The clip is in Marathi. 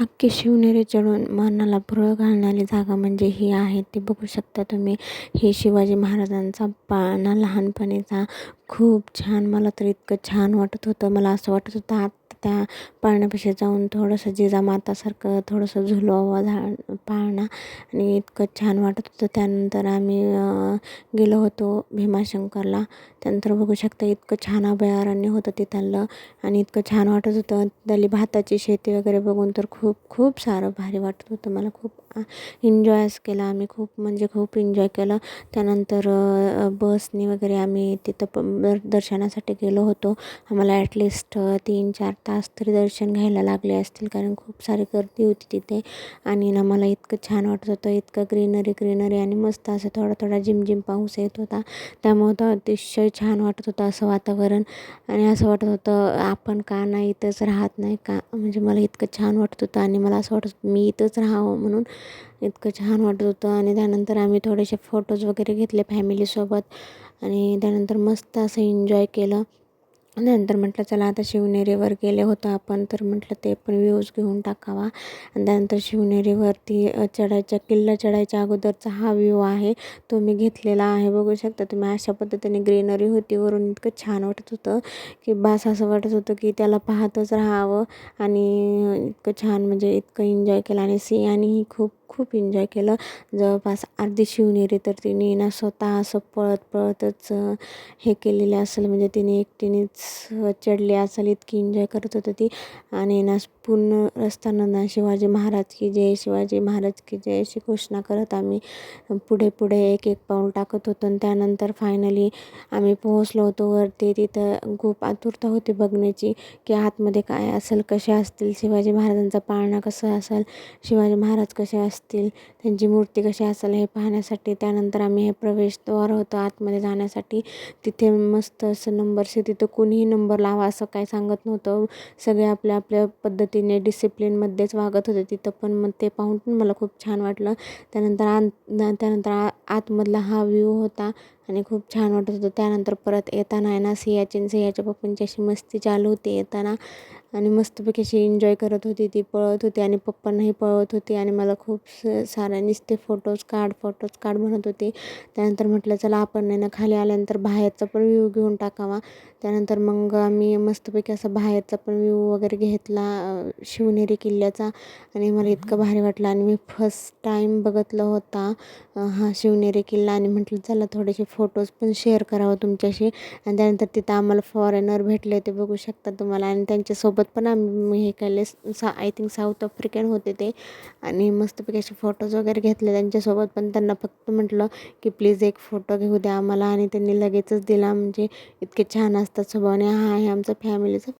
अख्खे शिवनेरी चढून मनाला भुरळ घालणारी जागा म्हणजे ही आहे. ती बघू शकता तुम्ही. हे शिवाजी महाराजांचा पाना लहानपणीचा. खूप छान. मला तर इतकं छान वाटत होतं. मला असं वाटत होतं आत त्या पाळण्यापाशी जाऊन थोडंसं जिजामातासारखं थोडंसं झुलवावं झाड पाळणा आणि इतकं छान वाटत होतं. त्यानंतर आम्ही गेलो होतो भीमाशंकरला. त्यानंतर बघू शकता इतकं छान अभयारण्य होतं तिथलं आणि इतकं छान वाटत होतं. त्याली भाताची शेती वगैरे बघून तर खूप खूप सारं भारी वाटत होतं. मला खूप एन्जॉयच केला. आम्ही खूप म्हणजे खूप एन्जॉय केलं. त्यानंतर बसनी वगैरे आम्ही तिथं प दर्शनासाठी गेलो होतो. आम्हाला ॲटलिस्ट तीन चार तास तरी दर्शन घ्यायला लागले असतील कारण खूप सारी गर्दी होती तिथे. आणि ना मला इतकं छान वाटत होतं इतकं ग्रीनरी ग्रीनरी आणि मस्त असं थोडा थोडा झिमझिम पाऊस येत होता. त्यामुळं तर अतिशय छान वाटत होतं असं वातावरण. आणि असं वाटत होतं आपण का नाही इथंच राहत नाही का? म्हणजे मला इतकं छान वाटत होतं आणि मला असं वाटत मी इथंच राहावं म्हणून. इतकं छान वाटत होतं. आणि त्यानंतर आम्ही थोडेसे फोटोज वगैरे घेतले फॅमिलीसोबत आणि त्यानंतर मस्त असं एन्जॉय केलं. नंतर म्हटलं चला आता शिवनेरीवर गेले होतो आपण तर म्हटलं ते पण व्ह्यूज घेऊन टाकावा. आणि त्यानंतर शिवनेरीवरती चढायच्या किल्ला चढायच्या अगोदरचा हा व्ह्यू आहे. तो मी घेतलेला आहे बघू शकता तुम्ही. अशा पद्धतीने ग्रीनरी होती वरून इतकं छान वाटत होतं की बास असं वाटत होतं की त्याला पाहतच राहावं. आणि इतकं छान म्हणजे इतकं एन्जॉय केलं. आणि सिंहानेही खूप खूप एन्जॉय केलं. जवळपास अर्धी शिवनेरी तर तिने ना स्वतः असं पळत पळतच हे केलेलं असेल. म्हणजे तिने एकटीनेच चढली असेल इतकी एन्जॉय करत होती ती. आणि ना पूर्ण रस्त्यानं ना शिवाजी महाराज की जय शिवाजी महाराज की जय अशी घोषणा करत आम्ही पुढे पुढे एक एक पाऊल टाकत होतो. आणि त्यानंतर फायनली आम्ही पोहोचलो होतो वरती. तिथं खूप आतुरता होती बघण्याची की आतमध्ये काय असेल कसे असतील शिवाजी महाराजांचा पाळणा कसं असेल शिवाजी महाराज कसे असतील त्यांची मूर्ती कशी असेल हे पाहण्यासाठी त्यानंतर आम्ही हे प्रवेशद्वार होतं. आतमध्ये जाण्यासाठी तिथे मस्त असं नंबरशी तिथं कुणीही नंबर लावा असं काही सांगत नव्हतं. सगळे आपल्या आपल्या पद्धतीने डिसिप्लिनमध्येच वागत होते. तिथं पण मग ते पाहून पण मला खूप छान वाटलं. त्यानंतर आत त्यानंतर आ आतमधला हा व्ह्यू होता आणि खूप छान वाटत होतं. त्यानंतर परत येताना आहे ना सियाचीन सियाच्या पप्पांची अशी मस्ती चालू होती. येताना आणि मस्तपैकी अशी एन्जॉय करत होती ती पळत होती आणि पप्पांनाही पळत होती आणि मला खूप स साऱ्या नुसते फोटोज काढ फोटोज काढ म्हणत होते. त्यानंतर म्हटलं चला आपण नाही ना खाली आल्यानंतर बाहेरचा पण व्ह्यू घेऊन टाकावा. त्यानंतर मग आम्ही मस्तपैकी असं बाहेरचा पण व्ह्यू वगैरे घेतला शिवनेरी किल्ल्याचा. आणि मला इतकं भारी वाटलं आणि मी फर्स्ट टाईम बघितलं होता हा शिवनेरी किल्ला. आणि म्हटलं चला थोडेसे फोटोज पण शेअर करावं तुमच्याशी. आणि त्यानंतर तिथं आम्हाला फॉरेनर भेटले ते बघू शकता तुम्हाला. आणि त्यांच्यासोबत पण आम्ही हे केले. सा आय थिंक साऊथ आफ्रिकन होते ते. आणि मस्तपैकी असे फोटोज वगैरे घेतले त्यांच्यासोबत. पण त्यांना फक्त म्हटलं की प्लीज एक फोटो घेऊ द्या आम्हाला. आणि त्यांनी लगेचच दिला. म्हणजे इतके छान असतात स्वभावाने. हा आहे आमचा फॅमिलीचा